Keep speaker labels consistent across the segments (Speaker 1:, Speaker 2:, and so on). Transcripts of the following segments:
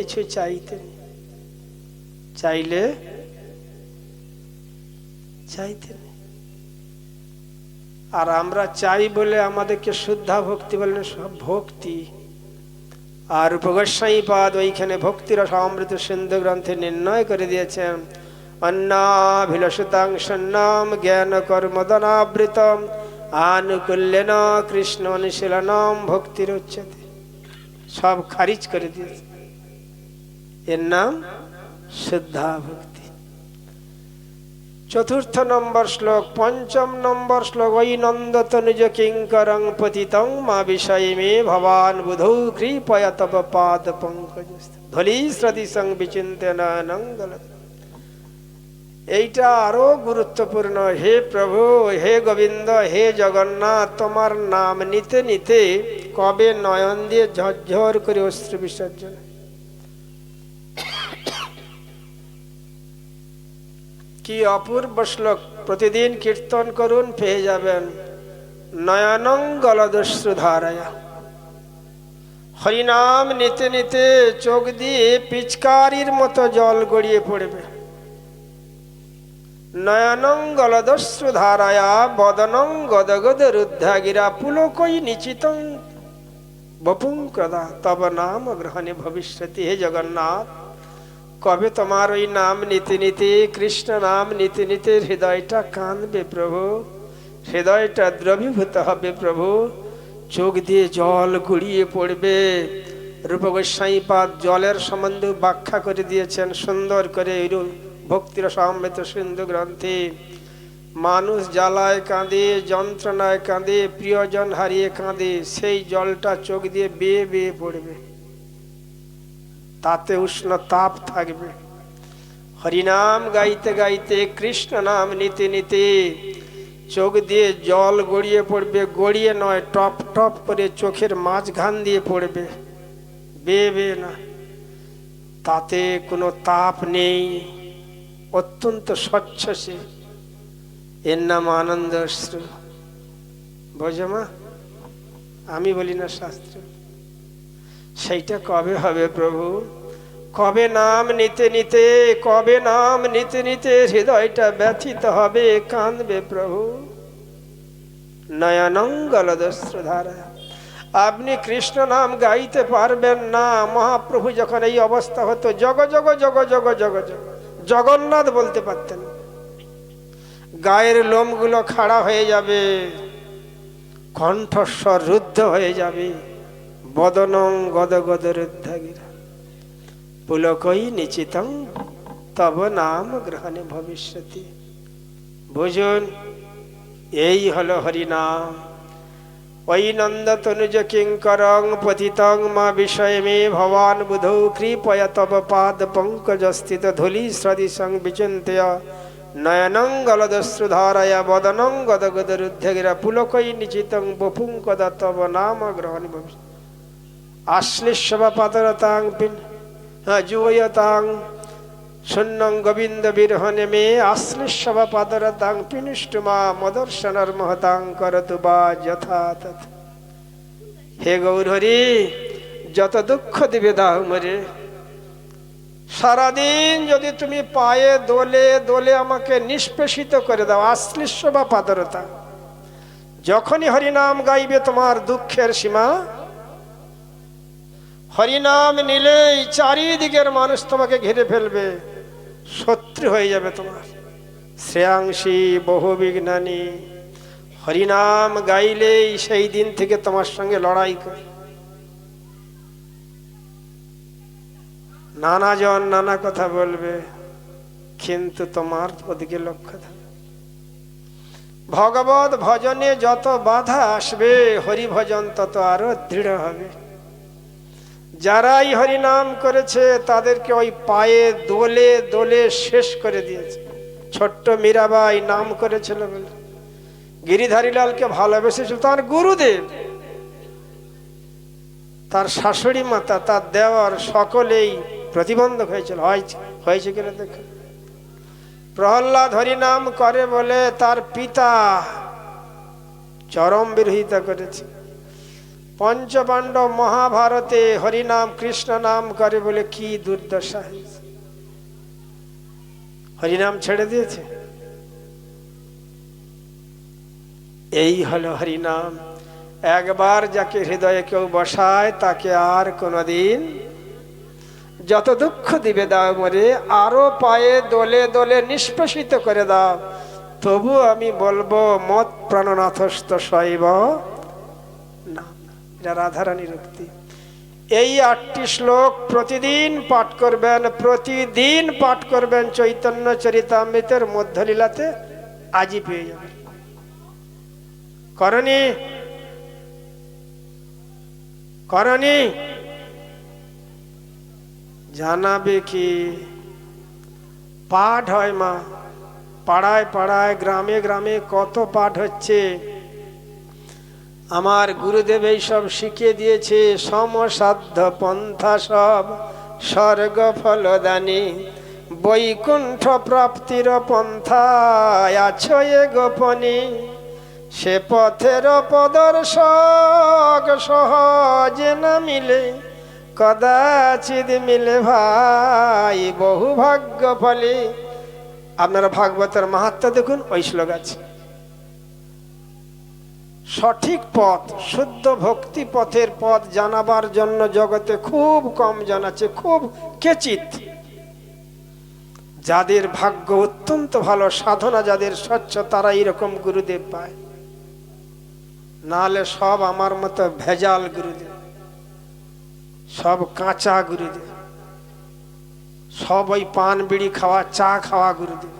Speaker 1: কিছু চাইতেন চাইলে চাইতেন আর আমরা চাই বলে আমাদেরকে শুদ্ধা ভক্তি বলেন সব ভক্তি আর উপগোস্বাই পাদ ওইখানে ভক্তির সমৃত সিন্ধু গ্রন্থে নির্ণয় করে দিয়েছেন অন্নাভিলষিতাং সন্নাম জ্ঞান কর্মদনাবৃতম আনুকুল্যেন কৃষ্ণ অনুশীলনম ভক্তির উচ্চতে সব খারিজ করে দিয়েছে এর নাম শ্রদ্ধা ভক্তি চতুর্থ নম্বর শ্লোক পঞ্চম নম্বর শ্লোক ওই নন্দ নিজ কিঙ্করং পতিতং মা বিষয় মে ভবান বুধৌ কৃপয়া তব পাদ পঙ্কজ ধলি শ্রতি সং বিচিন্ত এইটা আরো গুরুত্বপূর্ণ হে প্রভু হে গোবিন্দ হে জগন্নাথ তোমার নাম নিতে নিতে কবে নয়ন দিয়ে ঝরঝর করে অস্ত্র বিসর্জন কি অপূর্ব শ্লোক প্রতিদিন কীর্তন করুন পেয়ে যাবেন নয়নং গলদস্যু ধারায়া হরিনাম নিতে নিতে চোখ দিয়ে পিচকারির মতো জল গড়িয়ে পড়বে নয়নং গলদস্যু ধারায়া বদনং গদগদ রুদ্ধাগিরা পুলকই নিচিতং বপুং কদা তব নাম গ্রহণে ভবিষ্যতি হে জগন্নাথ কবে তোমার ওই নাম নীতি নীতি কৃষ্ণ নাম নীতি নীতির হৃদয়টা কাঁদবে প্রভু হৃদয়টা দ্রবীভূত হবে প্রভু চোখ দিয়ে জল গড়িয়ে পড়বে রূপ পাদ জলের সম্বন্ধে ব্যাখ্যা করে দিয়েছেন সুন্দর করে ভক্তির সমৃত সিন্ধু গ্রন্থে মানুষ জ্বালায় কাঁদে যন্ত্রণায় কাঁদে প্রিয়জন হারিয়ে কাঁদে সেই জলটা চোখ দিয়ে বেয়ে বেয়ে পড়বে তাতে উষ্ণ তাপ থাকবে হরিনাম গাইতে গাইতে কৃষ্ণ নাম নিতে নিতে চোখ দিয়ে জল গড়িয়ে পড়বে গড়িয়ে নয় টপ টপ করে চোখের মাঝখান দিয়ে পড়বে বেয়ে বেয়ে না তাতে কোনো তাপ নেই অত্যন্ত স্বচ্ছ সে এর নাম আনন্দ অশ্রু মা আমি বলি না শাস্ত্র সেইটা কবে হবে প্রভু কবে নাম নিতে নিতে কবে নাম নিতে নিতে হৃদয়টা ব্যথিত হবে কাঁদবে প্রভু নয়নঙ্গলদস্ত্রধারা আপনি কৃষ্ণ নাম গাইতে পারবেন না মহাপ্রভু যখন এই অবস্থা হতো জগ জগ জগ জগ জগ জগ জগন্নাথ বলতে পারতেন গায়ের লোমগুলো খাড়া হয়ে যাবে কণ্ঠস্বর রুদ্ধ হয়ে যাবে বদনং গদ গদরুদ্ধাগিরা পুলকই নিচিতং তব নাম গ্রহণে ভবিষ্যতি বুঝুন এই হলো হরিনাম ওই তনুজ কিঙ্করং পতিতং মা বিষয় মে ভবান বুধৌ কৃপয় তব পাদ পঙ্কজস্থিত ধূলি সং বিচিন্তয় নয়নং গলদশ্রুধারয়া বদনং গদগদরুদ্ধগিরা পুলকই নিচিতং বপুং কদা তব নাম গ্রহণ ভবিষ্যৎ আশ্লিষ্যবাপাতরতাং যুবয়তাং শূন্যং গোবিন্দ বিরহনে মে আশ্লিষ্যবাপাতরতাং পিনুষ্টুমা মদর্শনর মহতাং করতু বা যথা তথা হে গৌরহরি যত দুঃখ দিবে দাহ মরে সারাদিন যদি তুমি পায়ে দোলে দোলে আমাকে নিষ্পেষিত করে দাও আশ্লিষ্য বা পাদরতা যখনই হরিনাম গাইবে তোমার দুঃখের সীমা হরিনাম নিলেই চারিদিকের মানুষ তোমাকে ঘিরে ফেলবে শত্রু হয়ে যাবে তোমার শ্রেয়াংশী বহু বিজ্ঞানী হরিনাম গাইলেই সেই দিন থেকে তোমার সঙ্গে লড়াই করে নানাজন নানা কথা বলবে কিন্তু তোমার ওদিকে লক্ষ্য থাকবে ভগবত ভজনে যত বাধা আসবে হরিভজন তত আরো দৃঢ় হবে যারাই হরিনাম করেছে তাদেরকে ওই পায়ে দোলে দোলে শেষ করে দিয়েছে ছোট্ট মীরাবাই নাম করেছিল বলে গিরিধারীলালকে ভালোবেসেছিল তার গুরুদেব তার শাশুড়ি মাতা তার দেওয়ার সকলেই প্রতিবন্ধক হয়েছিল হয়েছে কিনা দেখো প্রহ্লাদ হরিনাম করে বলে তার পিতা চরম বিরোধিতা করেছে পঞ্চপাণ্ডব মহাভারতে হরিনাম কৃষ্ণ নাম করে বলে কি দুর্দশা হরিনাম ছেড়ে দিয়েছে এই হলো হরিনাম একবার যাকে হৃদয়ে কেউ বসায় তাকে আর কোনোদিন যত দুঃখ দিবে দাও মরে আরো পায়ে দোলে দোলে নিষ্পেষিত করে দাও তবু আমি বলবো মত প্রাণনাথস্থ শৈব এটা রাধারানীর উক্তি এই আটটি শ্লোক প্রতিদিন পাঠ করবেন প্রতিদিন পাঠ করবেন চৈতন্য চরিতামৃতের মধ্যলীলাতে আজই পেয়ে যাবেন করণী করণী জানাবে কি পাঠ হয় মা পাড়ায় পাড়ায় গ্রামে গ্রামে কত পাঠ হচ্ছে আমার গুরুদেব সব শিখিয়ে দিয়েছে সমসাধ্য পন্থা সব স্বর্গ ফলদানি বৈকুণ্ঠ প্রাপ্তির পন্থায় আছো এ গোপনী সে পথের প্রদর্শক সহজে না মিলে কদাচিৎ মিলে ভাই বহু ভাগ্য ফলে আপনারা ভাগবতের মাহাত্মা দেখুন ওই শ্লোক আছে সঠিক পথ শুদ্ধ ভক্তি পথের পথ জানাবার জন্য জগতে খুব কম জানাচ্ছে খুব কেচিত যাদের ভাগ্য অত্যন্ত ভালো সাধনা যাদের স্বচ্ছ তারা এরকম গুরুদেব পায় নাহলে সব আমার মতো ভেজাল গুরুদেব সব কাঁচা গুরুদেব সব ওই পান বিড়ি খাওয়া চা খাওয়া গুরুদেব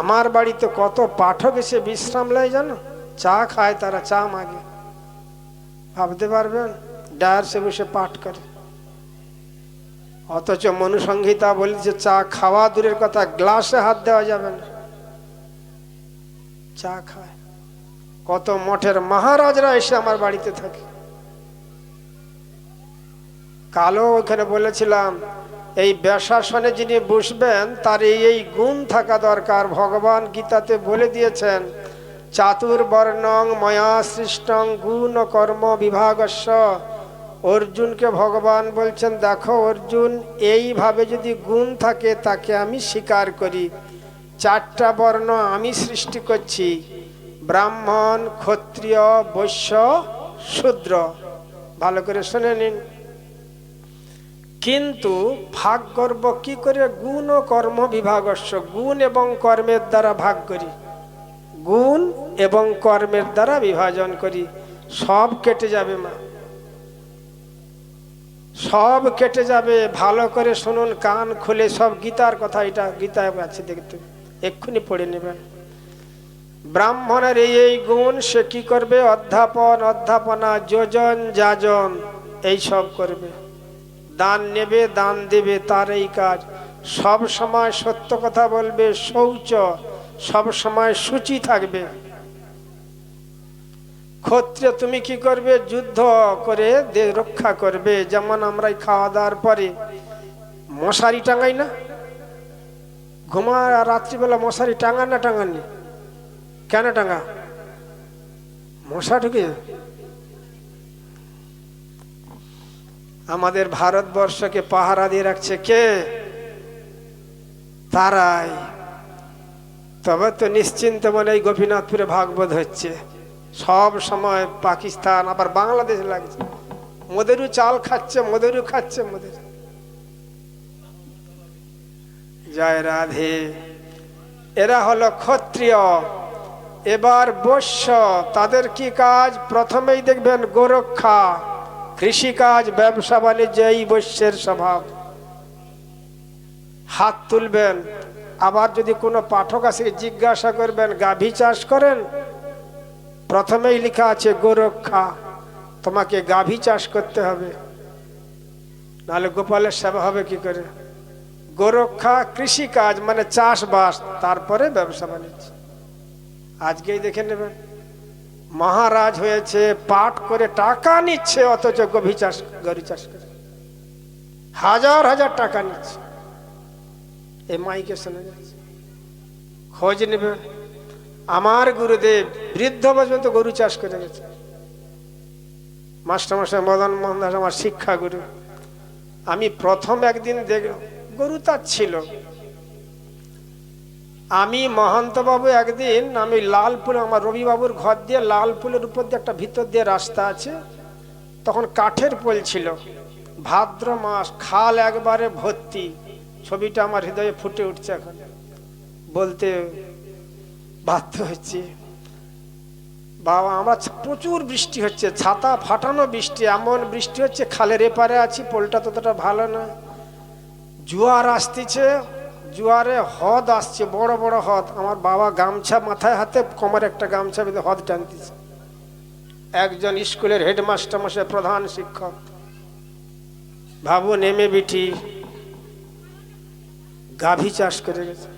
Speaker 1: আমার বাড়িতে কত পাঠক এসে বিশ্রাম নেয় জানো চা খায় তারা চা মাগে ভাবতে পারবেন সে বসে পাঠ করে অথচ মনুসংহিতা যে চা খাওয়া দূরের কথা গ্লাসে হাত দেওয়া যাবে না চা খায় কত মঠের মহারাজরা এসে আমার বাড়িতে থাকে কালো ওখানে বলেছিলাম এই ব্যাসাসনে যিনি বসবেন তার এই এই গুণ থাকা দরকার ভগবান গীতাতে বলে দিয়েছেন চাতুর্বর্ণং ময়া সৃষ্টং গুণ কর্ম বিভাগস্য অর্জুনকে ভগবান বলছেন দেখো অর্জুন এইভাবে যদি গুণ থাকে তাকে আমি স্বীকার করি চারটা বর্ণ আমি সৃষ্টি করছি ব্রাহ্মণ ক্ষত্রিয় বৈশ্য শূদ্র ভালো করে শুনে নিন কিন্তু ভাগ করব কি করে গুণ ও কর্ম বিভাগ গুণ এবং কর্মের দ্বারা ভাগ করি গুণ এবং কর্মের দ্বারা বিভাজন করি সব কেটে যাবে মা সব কেটে যাবে ভালো করে শুনুন কান খুলে সব গীতার কথা এটা গীতায় আছে দেখতে এক্ষুনি পড়ে নেবেন ব্রাহ্মণের এই এই গুণ সে কি করবে অধ্যাপন অধ্যাপনা যোজন যাজন এইসব করবে দান নেবে দান দেবে তার এই কাজ সব সময় সত্য কথা বলবে শৌচ সব সময় সূচি থাকবে ক্ষত্রে তুমি কি করবে যুদ্ধ করে রক্ষা করবে যেমন আমরা খাওয়া দাওয়ার পরে মশারি টাঙাই না ঘুমা রাত্রিবেলা মশারি টাঙান না টাঙানি কেন টাঙা মশা ঢুকে আমাদের ভারতবর্ষকে পাহারা দিয়ে রাখছে কে তারাই তবে তো নিশ্চিন্ত মনে এই গোপীনাথপুরে ভাগবত হচ্ছে সব সময় পাকিস্তান আবার বাংলাদেশ লাগছে মোদেরও চাল খাচ্ছে মোদেরও খাচ্ছে মোদের জয় রাধে এরা হলো ক্ষত্রিয় এবার বৈশ্য তাদের কি কাজ প্রথমেই দেখবেন গোরক্ষা কৃষিকাজ ব্যবসা বাণিজ্য এই বৈশ্যের স্বভাব হাত তুলবেন আবার যদি কোনো পাঠক আছে জিজ্ঞাসা করবেন গাভী চাষ করেন প্রথমেই লেখা আছে গোরক্ষা তোমাকে গাভী চাষ করতে হবে নাহলে গোপালের সেবা হবে কি করে গোরক্ষা কৃষিকাজ মানে চাষবাস তারপরে ব্যবসা বাণিজ্য আজকেই দেখে নেবেন মহারাজ হয়েছে পাঠ করে টাকা নিচ্ছে অথচ গভীর চাষ গরু চাষ করে হাজার হাজার টাকা নিচ্ছে এ মাইকে শোনা যাচ্ছে খোঁজ নেবে আমার গুরুদেব বৃদ্ধ পর্যন্ত গরু চাষ করে গেছে মাস্টার মদন মোহন দাস আমার গুরু আমি প্রথম একদিন দেখ গরু তার ছিল আমি মহন্তবাবু একদিন আমি লালপুল আমার রবিবাবুর ঘর দিয়ে লালপুলের উপর দিয়ে একটা ভিতর দিয়ে রাস্তা আছে তখন কাঠের পোল ছিল ভাদ্র মাস খাল একবারে ভর্তি ছবিটা আমার হৃদয়ে ফুটে উঠছে এখন বলতে বাধ্য হচ্ছে বাবা আমরা প্রচুর বৃষ্টি হচ্ছে ছাতা ফাটানো বৃষ্টি এমন বৃষ্টি হচ্ছে খালের এপারে আছি পোলটা ততটা ভালো না জোয়ার আসতেছে জোয়ারে হদ আসছে বড় বড় হদ আমার বাবা গামছা মাথায় হাতে কমার একটা গামছা বেঁধে হদ টানতেছে একজন স্কুলের হেডমাস্টার মশাই প্রধান শিক্ষক ভাবু নেমে বিটি গাভী চাষ করে গেছে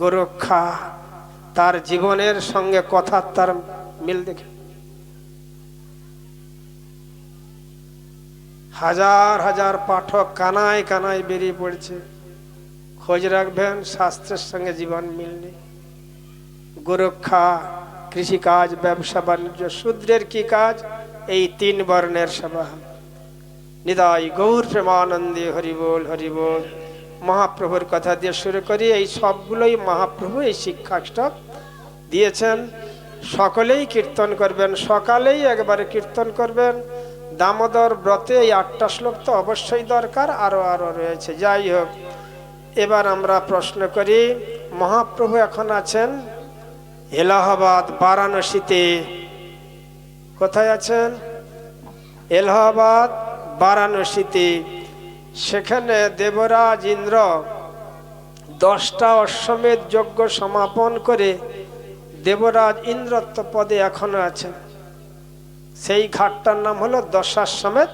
Speaker 1: গোরক্ষা তার জীবনের সঙ্গে কথার তার মিল দেখে হাজার হাজার পাঠক কানায় কানায় বেরিয়ে পড়ছে খোঁজ রাখবেন শাস্ত্রের সঙ্গে জীবন মিল নেই গোরক্ষা কৃষিকাজ ব্যবসা বাণিজ্য শূদ্রের কি কাজ এই তিন বর্ণের সেবা নিদায় গৌর প্রেমানন্দে হরিবোল হরিবোল মহাপ্রভুর কথা দিয়ে শুরু করি এই সবগুলোই মহাপ্রভু এই শিক্ষাটা দিয়েছেন সকলেই কীর্তন করবেন সকালেই একবারে কীর্তন করবেন দামোদর ব্রতে এই আটটা শ্লোক তো অবশ্যই দরকার আরও আরও রয়েছে যাই হোক এবার আমরা প্রশ্ন করি মহাপ্রভু এখন আছেন এলাহাবাদ বারাণসীতে কোথায় আছেন এলাহাবাদ বারাণসীতে সেখানে দেবরাজ ইন্দ্র দশটা অশ্বমেধ যজ্ঞ সমাপন করে দেবরাজ ইন্দ্রত্ব পদে এখনো আছেন সেই ঘাটটার নাম হলো দশাশ্বমেধ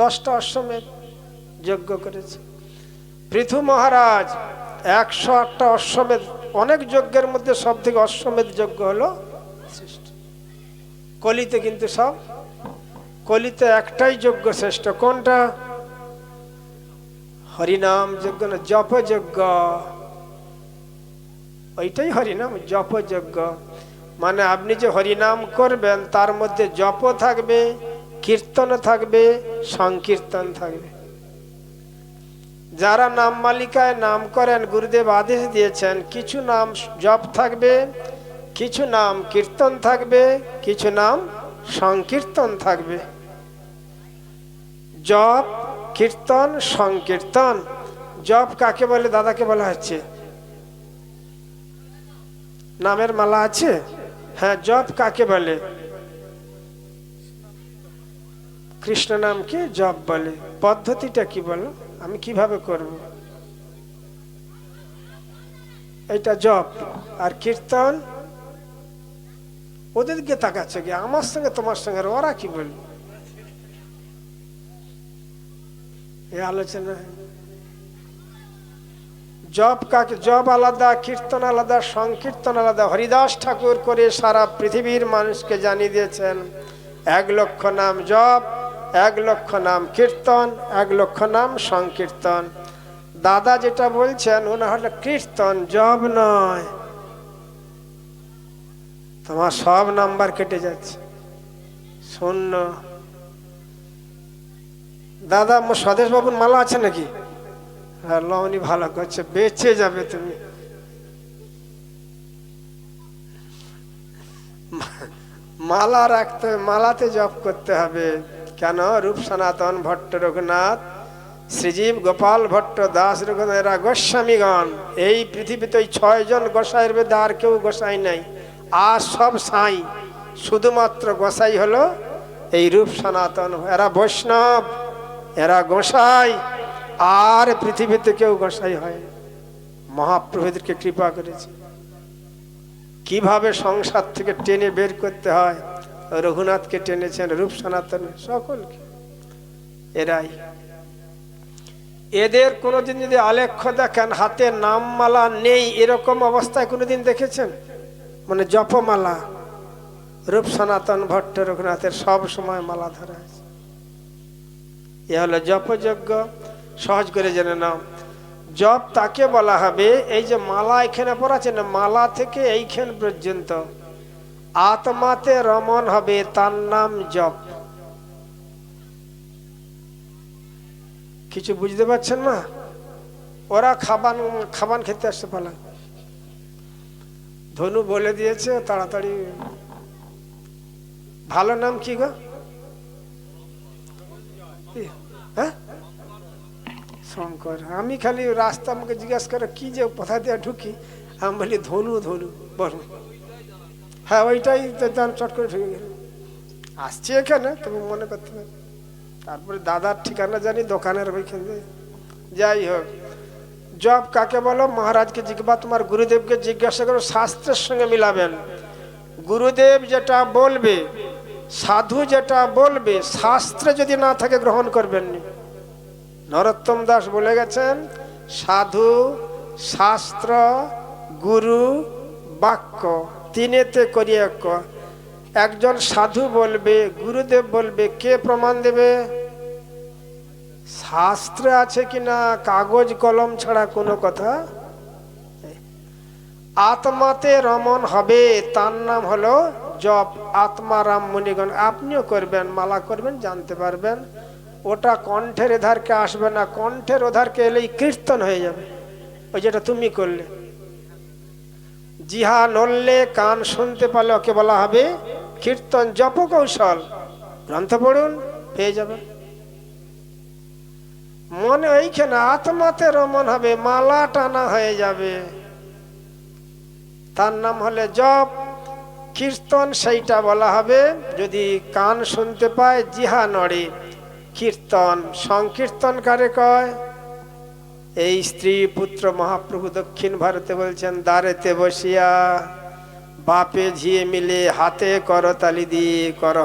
Speaker 1: দশটা অশ্বমেধ যজ্ঞ করেছে পৃথু মহারাজ একশো আটটা অশ্বমেধ অনেক যজ্ঞের মধ্যে সব থেকে অশ্বমেধ যজ্ঞ হলো শ্রেষ্ঠ কলিতে কিন্তু সব কলিতে একটাই যজ্ঞ শ্রেষ্ঠ কোনটা হরিনাম যজ্ঞ না জপ যজ্ঞ ওইটাই হরিনাম জপ যজ্ঞ মানে আপনি যে হরিনাম করবেন তার মধ্যে জপ থাকবে কীর্তন থাকবে সংকীর্তন থাকবে যারা নাম মালিকায় নাম করেন গুরুদেব আদেশ দিয়েছেন কিছু নাম জপ থাকবে কিছু নাম কীর্তন থাকবে কিছু নাম সংকীর্তন থাকবে জপ কীর্তন সংকীর্তন জপ কাকে বলে দাদাকে বলা হচ্ছে নামের মালা আছে হ্যাঁ জপ কাকে বলে কৃষ্ণ নামকে জপ বলে পদ্ধতিটা কি বলো আমি কিভাবে করব এটা জব আর কীর্তন ওদেরকে তাকাচ্ছে গিয়ে আমার সঙ্গে তোমার সঙ্গে ওরা কি বলবে এ আলোচনা জব কাকে জব আলাদা কীর্তন আলাদা সংকীর্তন আলাদা হরিদাস ঠাকুর করে সারা পৃথিবীর মানুষকে জানিয়ে দিয়েছেন এক লক্ষ নাম জব এক লক্ষ নাম কীর্তন এক লক্ষ নাম সংকীর্তন দাদা যেটা বলছেন ওনা হলো কীর্তন জব নয় তোমার সব নাম্বার কেটে যাচ্ছে শূন্য দাদা মো স্বদেশ বাবুর মালা আছে নাকি হ্যাঁ ভালো করছে বেঁচে যাবে তুমি মালা রাখতে মালাতে জব করতে হবে কেন রূপ সনাতন ভট্ট রঘুনাথ শ্রীজীব গোপাল ভট্ট দাস রঘুনাথেরা গোস্বামীগণ এই পৃথিবীতে ওই ছয়জন গোসাইয়ের বেদে আর কেউ গোসাই নাই আর সব সাঁই শুধুমাত্র গোসাই হলো এই রূপ সনাতন এরা বৈষ্ণব এরা গোসাই আর পৃথিবীতে কেউ গোসাই হয় মহাপ্রভুদেরকে কৃপা করেছে কিভাবে সংসার থেকে টেনে বের করতে হয় রঘুনাথকে টেনেছেন রূপ সনাতন সকলকে এরাই এদের কোনোদিন যদি আলেখ্য দেখেন হাতে নামমালা নেই এরকম অবস্থায় কোনোদিন দেখেছেন মানে জপমালা রূপ সনাতন ভট্ট রঘুনাথের সব সময় মালা ধরা আছে এ হলো জপযজ্ঞ সহজ করে জেনে নাও জপ তাকে বলা হবে এই যে মালা এখানে পড়াচ্ছে না মালা থেকে এইখান পর্যন্ত আত্মাতে রমন হবে তার নাম জপ কিছু বুঝতে পারছেন না ওরা খাবান খাবান খেতে আসতে পারে ধনু বলে দিয়েছে তাড়াতাড়ি ভালো নাম কি গো হ্যাঁ? শঙ্কর আমি খালি রাস্তা আমাকে জিজ্ঞাসা করে কি যে কোথায় দিয়ে ঢুকি আমি বলি ধনু ধনু বলুন হ্যাঁ ওইটাই দান চট করে ঢুকে গেল আসছি এখানে তুমি মনে করতে পারো তারপরে দাদার ঠিকানা জানি দোকানের ওইখানে যাই হোক জব কাকে বলো মহারাজকে জিজ্ঞাসা তোমার গুরুদেবকে জিজ্ঞাসা করো শাস্ত্রের সঙ্গে মিলাবেন গুরুদেব যেটা বলবে সাধু যেটা বলবে শাস্ত্রে যদি না থাকে গ্রহণ করবেন নরোত্তম দাস বলে গেছেন সাধু শাস্ত্র গুরু বাক্য তিনেতে করিয়া ক একজন সাধু বলবে গুরুদেব বলবে কে প্রমাণ দেবে শাস্ত্র আছে কিনা কাগজ কলম ছাড়া কোনো কথা আত্মাতে রমন হবে তার নাম হলো জপ আত্মারাম মুনিগণ আপনিও করবেন মালা করবেন জানতে পারবেন ওটা কণ্ঠের এধারকে আসবে না কণ্ঠের ওধারকে এলেই কীর্তন হয়ে যাবে ওই যেটা তুমি করলে জিহা নড়লে কান শুনতে পারলে ওকে বলা হবে কীর্তন জপ কৌশল গ্রন্থ পড়ুন পেয়ে যাবে মনে ওইখানে আত্মাতে রমন হবে মালা টানা হয়ে যাবে তার নাম হলে জপ কীর্তন সেইটা বলা হবে যদি কান শুনতে পায় জিহা নড়ে কীর্তন সংকীর্তন কারে কয় এই স্ত্রী পুত্র মহাপ্রভু দক্ষিণ ভারতে বলছেন দ্বারেতে বসিয়া বাপে ঝিয়ে মিলে হাতে করতালি দিয়ে কর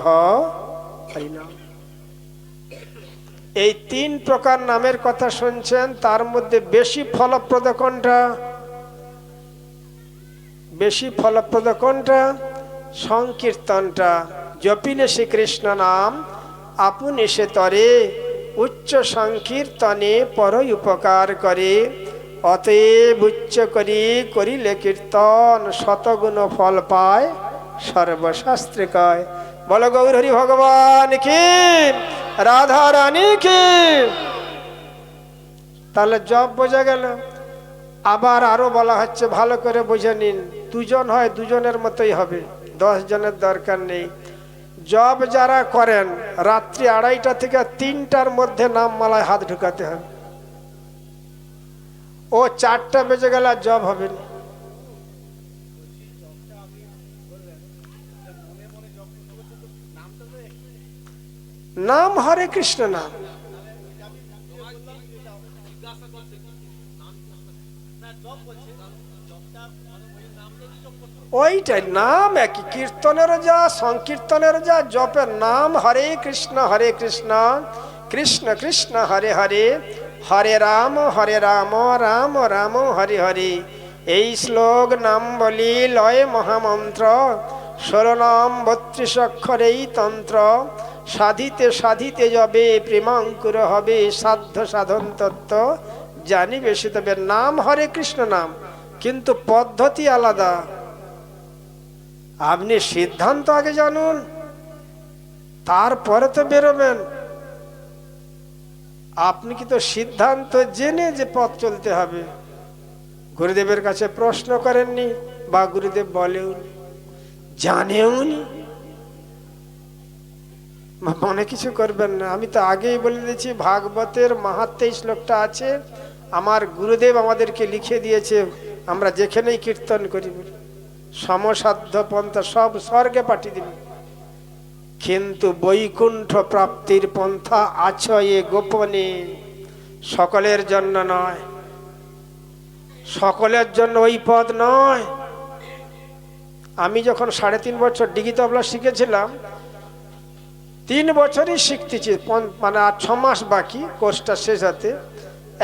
Speaker 1: এই তিন প্রকার নামের কথা শুনছেন তার মধ্যে বেশি ফলপ্রদ কোনটা বেশি ফলপ্রদ কোনটা সংকীর্তনটা জপিলে শ্রীকৃষ্ণ নাম আপনি সে তরে উচ্চ সংকীর্তনে পরই উপকার করে অতএব উচ্চ করি করিলে কীর্তন শতগুণ ফল পায় সর্বশাস্ত্রে কয় বল গৌর হরি ভগবান কি রাধা রানী কি তাহলে জব বোঝা গেল আবার আরও বলা হচ্ছে ভালো করে বুঝে নিন দুজন হয় দুজনের মতোই হবে দশ জনের দরকার নেই জব যারা করেন রাত্রি আড়াইটা থেকে তিনটার মধ্যে নাম মালায় হাত ঢুকাতে হবে ও চারটা বেজে গেলে আর জব হবে না নাম হরে কৃষ্ণ নাম নাম ওইটাই নাম একই কীর্তনের যা সংকীর্তনের যা জপের নাম হরে কৃষ্ণ হরে কৃষ্ণ কৃষ্ণ কৃষ্ণ হরে হরে হরে রাম হরে রাম রাম রাম হরে হরে এই শ্লোক নাম বলি লয় মহামন্ত্র স্মরণম বত্রিশ অক্ষরেই তন্ত্র সাধিতে সাধিতে যবে প্রেমাঙ্কুর হবে সাধ্য সাধন তত্ত্ব জানিবে সে তবে নাম হরে কৃষ্ণ নাম কিন্তু পদ্ধতি আলাদা আপনি সিদ্ধান্ত আগে জানুন তারপরে তো বেরোবেন আপনি কি তো সিদ্ধান্ত জেনে যে পথ চলতে হবে গুরুদেবের কাছে প্রশ্ন করেননি বা গুরুদেব বলেও জানেও নি মনে কিছু করবেন না আমি তো আগেই বলে দিয়েছি ভাগবতের মাহাত্মে শ্লোকটা আছে আমার গুরুদেব আমাদেরকে লিখে দিয়েছে আমরা যেখানেই কীর্তন করি বলি সমসাধ্য পন্থা সব স্বর্গে পাঠিয়ে দিবে কিন্তু বৈকুণ্ঠ প্রাপ্তির পন্থা আছয়ে গোপনে সকলের জন্য নয় সকলের জন্য ওই পদ নয় আমি যখন সাড়ে তিন বছর ডিগি তবলা শিখেছিলাম তিন বছরই শিখতেছি মানে আর ছ মাস বাকি কোর্সটা শেষ হতে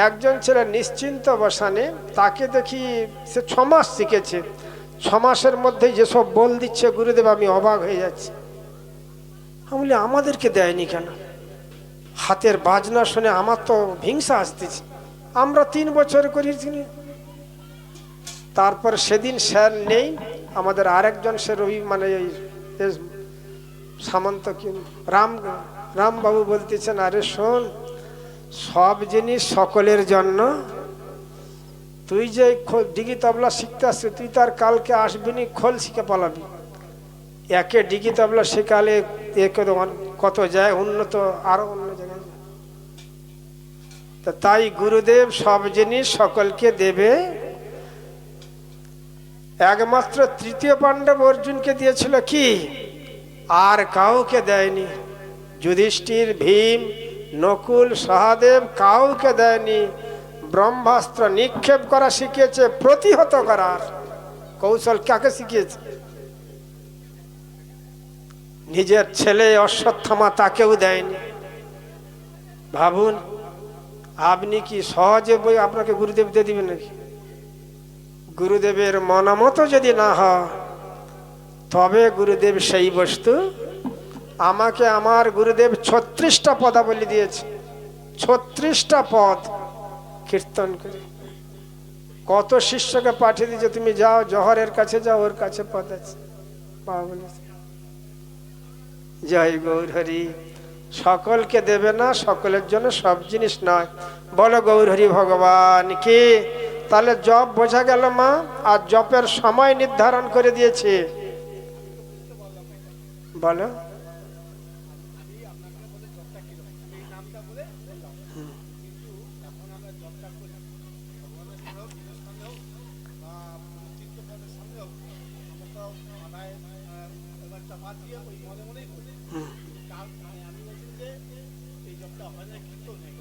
Speaker 1: একজন ছেলে নিশ্চিন্ত বসানে তাকে দেখি সে ছ মাস শিখেছে ছমাসের মধ্যে যেসব বল দিচ্ছে গুরুদেব আমি অবাক হয়ে যাচ্ছি আমি বলি আমাদেরকে দেয়নি কেন হাতের বাজনা শুনে আমার তো হিংসা আসতেছে আমরা তিন বছর করেছি তারপর সেদিন স্যার নেই আমাদের আরেকজন সে রবি মানে সামন্ত রাম রামবাবু বলতেছেন আরে শোন সব জিনিস সকলের জন্য তুই যে ডিগি তবলা শিখতে আসছে তুই তার কালকে আসবি নি খোল শিখে পালাবি একে ডিগি তবলা শেখালে কত যায় উন্নত আরো অন্য জায়গায় তাই গুরুদেব সব জিনিস সকলকে দেবে একমাত্র তৃতীয় পাণ্ডব অর্জুনকে দিয়েছিল কি আর কাউকে দেয়নি যুধিষ্ঠির ভীম নকুল সহাদেব কাউকে দেয়নি ব্রহ্মাস্ত্র নিক্ষেপ করা শিখিয়েছে প্রতিহত করার কৌশল কাকে শিখিয়েছে নিজের ছেলে অশ্বত্থামা তাকেও দেয়নি ভাবুন আপনি কি সহজে বই আপনাকে গুরুদেব দিয়ে দিবেন নাকি গুরুদেবের মনামতো যদি না হয় তবে গুরুদেব সেই বস্তু আমাকে আমার গুরুদেব ছত্রিশটা পদাবলী দিয়েছে ছত্রিশটা পদ কীর্তন করে কত শিষ্যকে পাঠিয়ে দিয়েছে তুমি যাও জহরের কাছে যাও ওর কাছে পদ আছে বলেছে জয় গৌর হরি সকলকে দেবে না সকলের জন্য সব জিনিস নয় বলো গৌর হরি ভগবান কি তাহলে জপ বোঝা গেল মা আর জপের সময় নির্ধারণ করে দিয়েছে বলো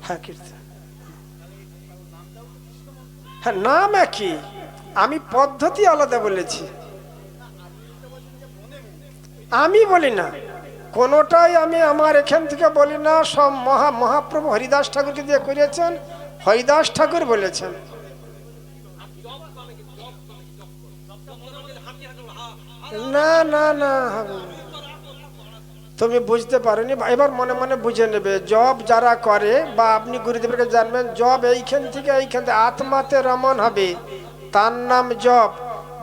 Speaker 1: হ্যাঁ হ্যাঁ নাম একই আমি পদ্ধতি আলাদা বলেছি আমি বলি না কোনোটাই আমি আমার এখান থেকে বলি না সব মহা মহাপ্রভু হরিদাস ঠাকুরকে দিয়ে করিয়েছেন হরিদাস ঠাকুর বলেছেন না না না হবে হ্যাঁ, না তুমি বুঝতে পারেনি এবার মনে মনে বুঝে নেবে জব যারা করে বা আপনি গুরুদেবকে জানবেন জব এইখান থেকে এইখান থেকে আত্মাতে রমন হবে তার নাম জব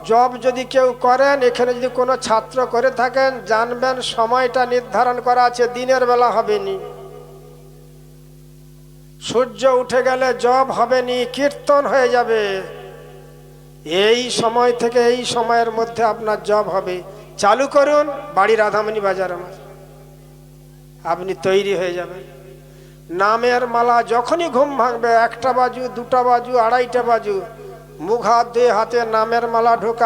Speaker 1: জব যদি কেউ করেন এখানে যদি কোনো ছাত্র করে থাকেন জানবেন সময়টা নির্ধারণ করা আছে দিনের বেলা হবেনি সূর্য উঠে গেলে জব হবেনি কীর্তন হয়ে যাবে এই সময় থেকে এই সময়ের মধ্যে আপনার জব হবে চালু করুন বাড়ি রাধামণি বাজার আমার আপনি তৈরি হয়ে যাবেন নামের মালা যখনই ঘুম ভাঙবে একটা বাজু দুটা বাজু আড়াইটা বাজু মুখ হাত দিয়ে হাতে নামের মালা ঢোকা